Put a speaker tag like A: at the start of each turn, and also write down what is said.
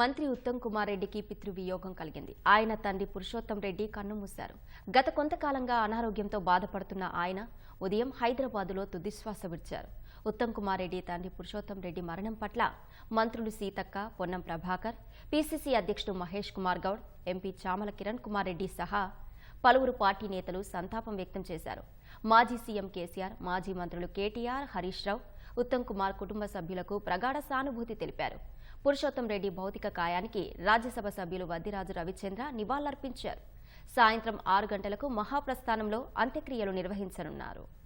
A: మంత్రి ఉత్తమ్ కుమార్ రెడ్డికి పితృవియోగం కలిగింది. ఆయన తండ్రి పురుషోత్తం రెడ్డి కన్నుమూశారు గత కొంతకాలంగా అనారోగ్యంతో బాధపడుతున్న ఆయన ఉదయం హైదరాబాదులో తుదిశ్వాస విడిచారు. ఉత్తమ్ కుమార్ రెడ్డి తండ్రి పురుషోత్తం రెడ్డి మరణం పట్ల మంత్రులు సీతక్క పొన్నం ప్రభాకర్ పీసీసీ అధ్యక్షుడు మహేష్ కుమార్ గౌడ్ ఎంపీ చామల కిరణ్ కుమార్ రెడ్డి సహా పలువురు పార్టీ నేతలు సంతాపం వ్యక్తం చేశారు. మాజీ సీఎం కేసీఆర్ మాజీ మంత్రులు కేటీఆర్ హరీష్ రావు ఉత్తమ్ కుమార్ కుటుంబ సభ్యులకు ప్రగాఢ సానుభూతి తెలిపారు. పురుషోత్తం రెడ్డి భౌతిక కాయానికి రాజ్యసభ సభ్యులు వద్దిరాజు రవిచంద్ర నివాళులర్పించారు. సాయంత్రం ఆరు గంటలకు మహాప్రస్థానంలో అంత్యక్రియలు నిర్వహించనున్నారు.